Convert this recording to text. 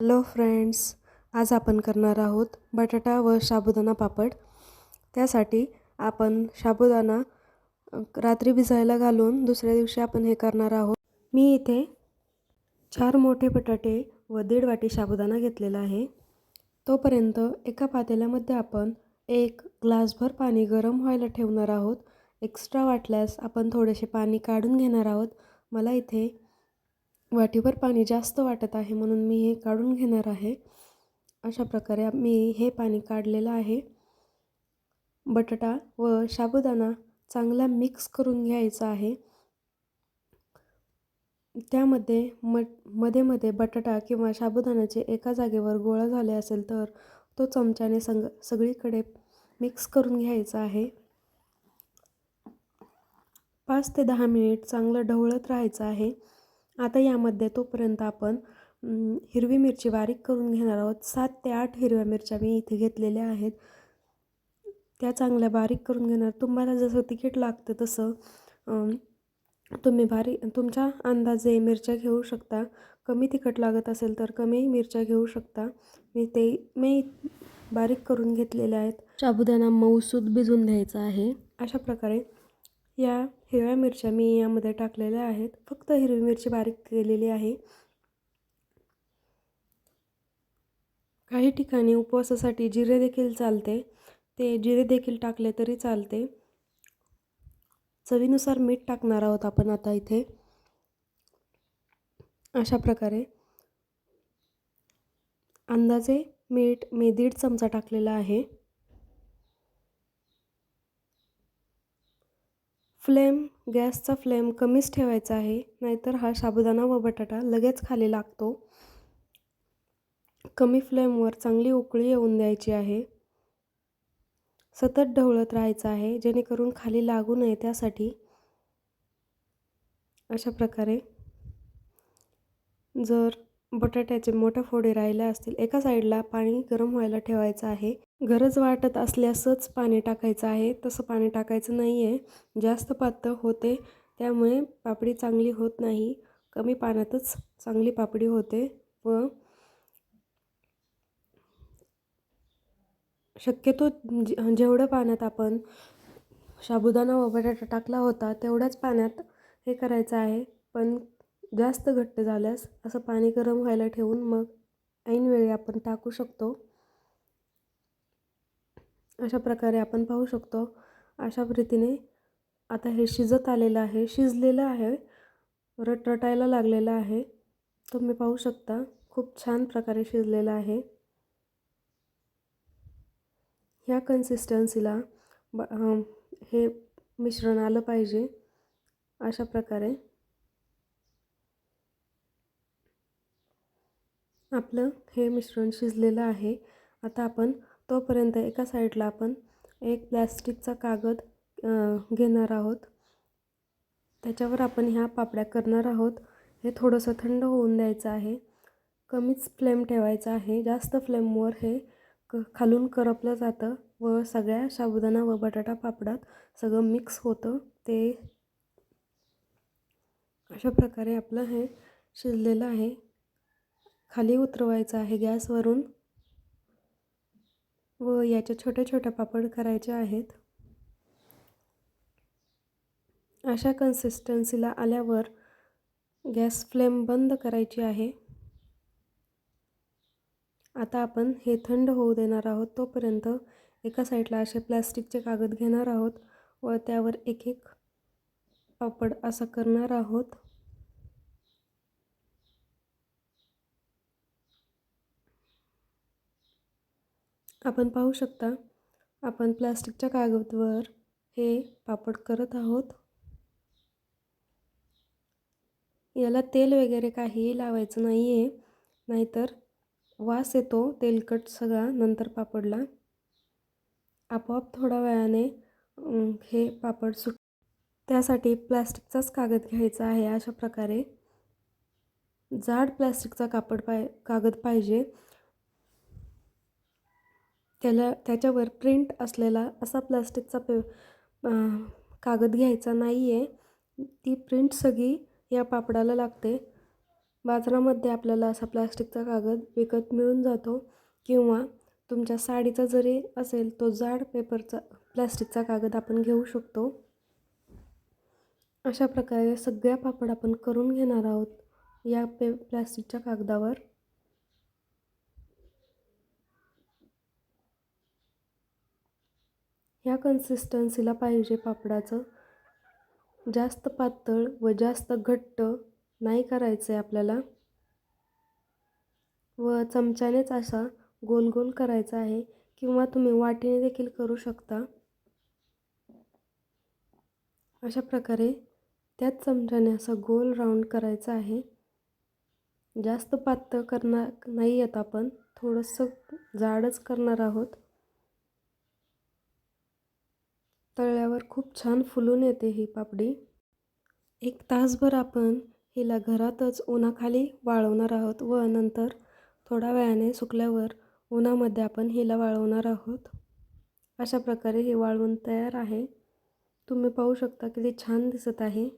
Hello friends आज आपण करणार आहोत बटाटा व साबुदाणा पापड. त्यासाठी आपण साबुदाणा रात्री भिजायला घालून दुसऱ्या दिवशी आपण हे करणार आहोत. मी इथे चार मोठे बटाटे व दीड वाटी साबुदाणा घेतलेला आहे. तोपर्यंत एका पातेल्यामध्ये आपण एक ग्लासभर पाणी गरम व्हायला ठेवणार आहोत. एक्स्ट्रा वाटल्यास आपण थोडेसे पाणी काढून घेणार आहोत. मला इथे वाटीभर पाणी जास्त वाटत आहे म्हणून मी हे काढून घेणार आहे. अशा प्रकारे मी हे पाणी काढलेलं आहे. बटाटा व साबुदाणा चांगला मिक्स करून घ्यायचा आहे. त्यामध्ये म मध्ये मध्ये बटाटा किंवा साबुदाण्याचे एका जागेवर गोळा झाले असेल तर तो चमच्याने संग सगळीकडे मिक्स करून घ्यायचा आहे. पाच ते दहा मिनिट चांगलं ढवळत राहायचं आहे. आता यामध्ये तोपर्यंत आपण हिरवी मिरची बारीक करून घेणार आहोत. सात ते आठ हिरव्या मिरच्या मी इथे घेतलेल्या आहेत. त्या चांगल्या बारीक करून घेणार. तुम्हाला जसं तिकीट लागतं तसं तुम्ही बारीक तुमच्या अंदाजे मिरच्या घेऊ शकता. कमी तिखट लागत असेल तर कमी मिरच्या घेऊ शकता. मी ते मी बारीक करून घेतलेल्या आहेत. साबुदाणा मऊसूद भिजून घ्यायचा आहे. अशा प्रकारे या हिरव्या मिरच्या मी यामध्ये टाकलेल्या आहेत. फक्त हिरवी मिरची बारीक केलेली आहे. काही ठिकाणी उपवासासाठी जिरे देखील चालते. ते जिरे देखील टाकले तरी चालते. चवीनुसार मीठ टाकणार आहोत आपण आता इथे. अशा प्रकारे अंदाजे मीठ मी दीड चमचा टाकलेला आहे. फ्लेम गॅसचा फ्लेम कमीच ठेवायचा आहे नाहीतर हा साबुदाणा व बटाटा लगेच खाली लागतो. कमी फ्लेमवर चांगली उकळी येऊन द्यायची आहे. सतत ढवळत राहायचं आहे जेणेकरून खाली लागू नये त्यासाठी. अशा प्रकारे जर बटाट्याचे मोठे फोडे राहिले असतील. एका साईडला पाणी गरम व्हायला ठेवायचं आहे. गरज वाटत असल्यासच पाणी टाकायचं आहे. तसं पाणी टाकायचं नाही आहे जास्त पातळ होते त्यामुळे पापडी चांगली होत नाही. कमी पाण्यातच चांगली पापडी होते व शक्यतो जे जेवढं पाण्यात आपण साबुदाणा व बटाटा टाकला होता तेवढ्याच पाण्यात हे करायचं आहे. पण जास्त घट्ट झाल्यास असं पाणी गरम व्हायला ठेवून मग ऐनवेळी आपण टाकू शकतो. अशा प्रकारे आपण पाहू शकतो. अशा रीतीने आता हे शिजत आलेलं आहे. शिजलेलं आहे. रटरटायला लागलेलं आहे. तुम्ही पाहू शकता. खूप छान प्रकारे शिजलेलं आहे. ह्या कन्सिस्टन्सीला ब हे मिश्रण आलं पाहिजे. अशा प्रकारे. आपलं हे मिश्रण शिजलेलं आहे. आता आपण तोपर्यंत एका साईडला आपण एक प्लॅस्टिकचा कागद घेणार आहोत. त्याच्यावर आपण ह्या पापड्या करणार आहोत. हे थोडंसं थंड होऊन द्यायचं आहे. कमीच फ्लेम ठेवायचा आहे. जास्त फ्लेमवर हे क खालून करपलं जातं व सगळ्या साबुदाणा व बटाटा पापडात सगळं मिक्स होतं. ते अशा प्रकारे आपलं हे शिजलेलं आहे. खाली उतरवायचं आहे गॅसवरून व याच्या छोट्या छोट्या पापड करायच्या आहेत. अशा कन्सिस्टन्सीला आल्यावर गॅस फ्लेम बंद करायची आहे. आता आपण हे थंड होऊ देणार आहोत तोपर्यंत एका साईडला असे प्लॅस्टिकचे कागद घेणार आहोत व त्यावर एक एक पापड असं करणार आहोत. आपण पाहू शकता आपण प्लास्टिकच्या कागदवर हे पापड करत आहोत. याला तेल वगैरे काहीही लावायचं नाही आहे नाहीतर वास येतो तेलकट सगळा नंतर पापडला. आपोआप थोड्या वेळाने हे पापड सुट त्यासाठी प्लास्टिकचाच कागद घ्यायचा आहे अशा प्रकारे. जाड प्लास्टिकचा कापड पाय कागद पाहिजे. त्याला त्याच्यावर प्रिंट असलेला असा प्लास्टिकचा पे कागद घ्यायचा नाही आहे ती प्रिंट सगळी या पापडाला लागते. बाजारामध्ये आपल्याला असा प्लास्टिकचा कागद विकत मिळून जातो किंवा तुमच्या साडीचा जरी असेल तो जाड पेपरचा प्लास्टिकचा कागद आपण घेऊ शकतो. अशा प्रकारे सगळ्या पापड आपण करून घेणार आहोत या पे प्लास्टिकच्या कागदावर. ह्या कन्सिस्टन्सीला पाहिजे पापडाचं. जास्त पातळ व जास्त घट्ट नाही करायचं आहे आपल्याला. व चमच्यानेच असा गोल गोल करायचा आहे किंवा तुम्ही वाटीने देखील करू शकता. अशा प्रकारे त्याच चमच्याने असा गोल राऊंड करायचा आहे. जास्त पातळ करणार नाही येत आपण. थोडंसं जाडच करणार आहोत. तळल्यावर खूप छान फुलून येते ही पापडी. एक तासभर आपण हिला घरातच उन्हाखाली वाळवणार आहोत व नंतर थोड्या वेळाने सुकल्यावर उन्हामध्ये आपण हिला वाळवणार आहोत. अशा प्रकारे ही वाळवून तयार आहे. तुम्ही पाहू शकता किती छान दिसत आहे.